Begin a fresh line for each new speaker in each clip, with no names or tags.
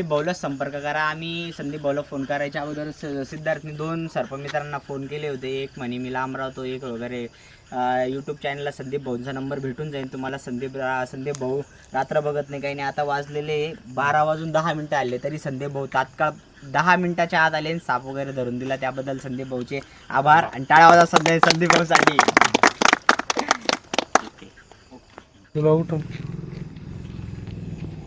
संदीप भाऊला संपर्क करा. आम्ही संदीप भाऊला फोन करायच्या अगोदर स- सिद्धार्थने दोन सर्पमित्रांना फोन केले होते. एक म्हणे मी लांब राहतो. एक वगैरे. यूट्यूब चॅनलला संदीप भाऊंचा नंबर भेटून जाईल. तुम्हाला संदीप रा- संदीप भाऊ रात्र बघत नाही काही नाही. आता वाजलेले बारा वाजून दहा मिनटं आले. तरी संदीप भाऊ तात्काळ दहा मिनटाच्या आत आले साप वगैरे धरून दिला. त्याबद्दल संदीप भाऊचे आभार आणि टाळा वाजा सध्या संदीप भाऊसाठी
तुला उठून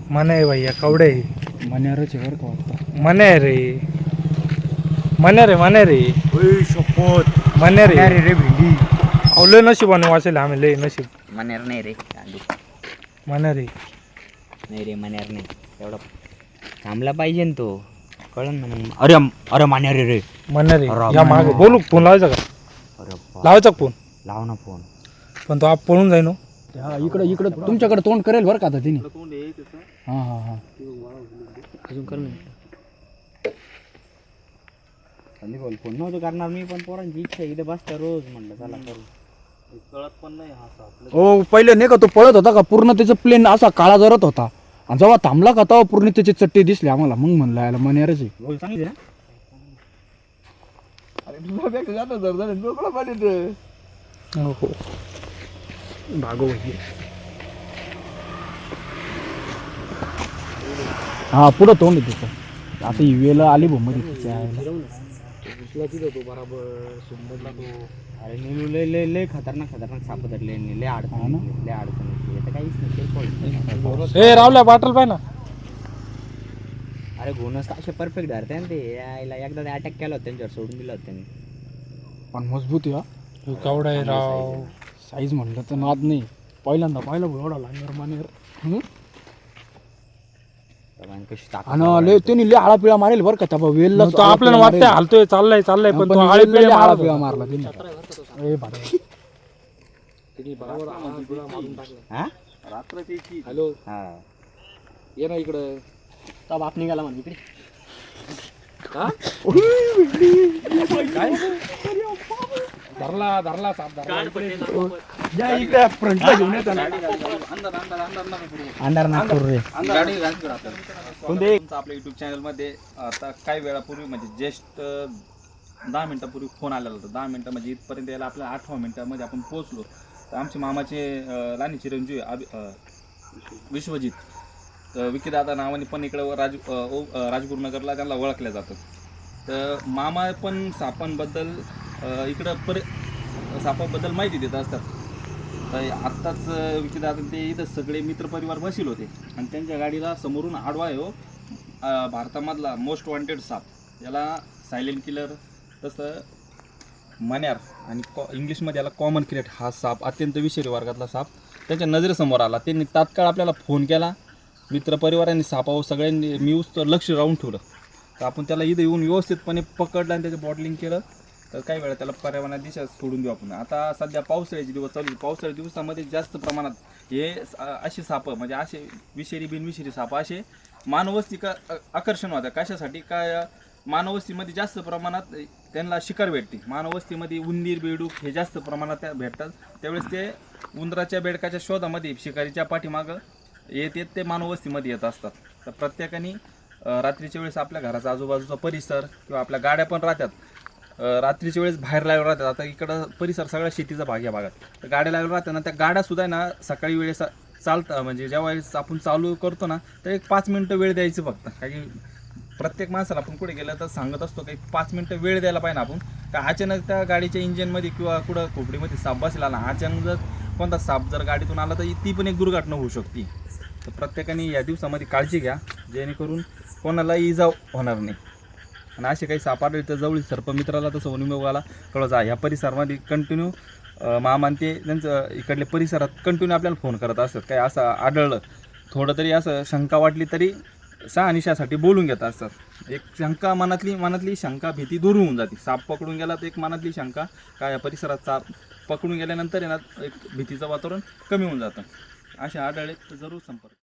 मने आहे भैया कवडे.
मण्यारच आहे बरं का वाटतं
मने आहे रे मने रे मने रे
शपथ
मने रे
रे भेंडी
अहो लय नशिबाने वाचेल आम्ही लय नशीब
मनेर नाही रे.
मने रे
नाही रे मनेर नाही एवढा थांबला पाहिजे ना तो कळन ना मग अरे अरे मान्या रे रे
मने रे या मागे. बोलू का? फोन लावायचा का
अरे बा-
लावायचा का फोन
लाव ना फोन
पण तो आप पळून जाईन हो.
हा इकडं इकडं तुमच्याकडे तोंड करेल बरं का आता तिने हां हां हां
अजून कर संदीप भाऊ फोन नव्हतं करणार मी पण पोरांची इच्छा आहे, इथे बसता रोज म्हणलं चला करू.
ओ पहिले नाही का तो पळत होता का पूर्ण त्याचं प्लेन असा काळा जरत होता. आणि जेव्हा थांबला का तेव्हा पूर्ण त्याचे चट्टे दिसले आम्हाला. मग म्हणलं याला मण्यारच आहे
भाऊ सांगितलं ना.
हो हो. भागो भैया
हा पुढं तोंड आहे त्याचं आता ही वेळ आली भाऊ मध्ये. तिच्या आईला.
अरे नीलू लय लय लय खतरनाक खतरनाक साप धरले नी, लय
हा
अडचण लय अडचण येते. आता काहीच नाही किरकोळ.
ए रावल्या बाटल पाय ना
अरे घोणस असे परफेक्ट धरते ना ते. यायला एकदा अटॅक केला होता त्यांच्यावर सोडून दिला होता त्यांनी.
पण मजबूत आहे हा.
हे कवडा आहे राव.
साईज म्हणलं तर नाद नाही. पहिल्यांदा पाहिलं भाऊ एवढा लांगर मानेर हं?
कशी ताकद
आणि लय त्यांनी लय आळा पिळा मारेल बरं का त्या वेलला
तो आपल्याला वाटतंय हालतोय चाललाय चाललाय पण तो.
मारला त्यांनी. ए भाडे.
हा?
हॅलो.
हा.
ये ना इकडं.
तो बाप निघाला म्हणे इकडे.
धरला धरला साप धरला.
अंधार नागपूर रे
तुमचा आपल्या युट्यूब चॅनलमध्ये आता काही वेळापूर्वी म्हणजे जस्ट दहा मिनिटापूर्वी फोन आलेला होता. दहा मिनिटं म्हणजे इथपर्यंत यायला आपल्या आठव्या मिनिटामध्ये आपण पोहोचलो. तर आमचे मामाचे राणी चिरंजीव अभि विश्वजित तर विकीदादा नावाने पण इकडं राज राजगुरुनगरला त्यांना ओळखल्या जातं. तर मामा पण सापांबद्दल इकडं पर सापाबद्दल माहिती देत असतात. तर आत्ताच अं, आता ते इथं सगळे मित्रपरिवार बसील होते. आणि त्यांच्या गाडीला समोरून आडवा आहे हो. भारतामधला मोस्ट वॉन्टेड साप. याला सायलेंट किलर तसं मन्यार आणि कॉ इंग्लिशमध्ये याला कॉमन क्रिएट हा साप अत्यंत विषारी वर्गातला साप त्याच्या नजरेसमोर आला. त्यांनी तात्काळ आपल्याला फोन केला. मित्रपरिवारांनी सापावर सगळ्यांनी मी उस्त लक्ष राहून ठेवलं. तर आपण त्याला इथं येऊन व्यवस्थितपणे पकडलं आणि त्याचं बॉटलिंग केलं. तर काही वेळा त्याला पर्यावरणात दिशा सोडून देऊ आपण. आता सध्या पावसाळ्याचे दिवस चालू पावसाळ्या दिवसामध्ये जास्त प्रमाणात हे असे अशी सापं म्हणजे असे विषारी बिनविषारी साप असे मानवस्ती का आकर्षण होतं कशासाठी? काय मानवस्तीमध्ये जास्त प्रमाणात त्यांना शिकार भेटते. मानवस्तीमध्ये उंदीर बेडूक हे जास्त प्रमाणात त्या भेटतात. त्यावेळेस ते उंदराच्या बेडकाच्या शोधामध्ये शिकारीच्या पाठीमागं येत येत ते मानवस्तीमध्ये येत असतात. तर प्रत्येकाने रात्रीच्या वेळेस आपल्या घराचा आजूबाजूचा परिसर किंवा आपल्या गाड्या पण राहतात. रात्रीच्या वेळेस बाहेर लावल्या राहतात. आता इकडं परिसर सगळा शेतीचा भाग या भागात. तर गाड्या लावल्या राहतात ना त्या गाड्या सुद्धा आहे ना सकाळी वेळेस चालतं म्हणजे ज्या वेळेस आपण चालू करतो ना तर एक पाच मिनटं वेळ द्यायचं फक्त. काही प्रत्येक माणसाला आपण कुठे गेलं तर सांगत असतो काही पाच मिनटं वेळ द्यायला पाहिजे आपण. का अचानक त्या गाडीच्या इंजिनमध्ये किंवा कुठं खोपडीमध्ये साप बसला ना अचानक जर कोणता साप जर गाडीतून आला तर ती पण एक दुर्घटना होऊ शकते. तर प्रत्येकाने या दिवसामध्ये काळजी घ्या जेणेकरून कोणालाही इजा होणार नाही. आणि असे काही साप आढळले तर जवळ सर्पमित्राला तसं वनविभागाला कळत जा. ह्या परिसरामध्ये कंटिन्यू मामान ते त्यांचं इकडले परिसरात कंटिन्यू आपल्याला फोन करत असतात. काही असं आढळलं थोडं तरी असं शंका वाटली तरी शहानिशासाठी बोलून घेत असतात. एक शंका मनातली मनातली शंका भीती दूर होऊन जाते. साप पकडून गेला तर एक मनातली शंका काय या परिसरात साप पकडून गेल्यानंतर आहे ना एक भीतीचं वातावरण कमी होऊन जातं. असे आढळले तर जरूर संपर्क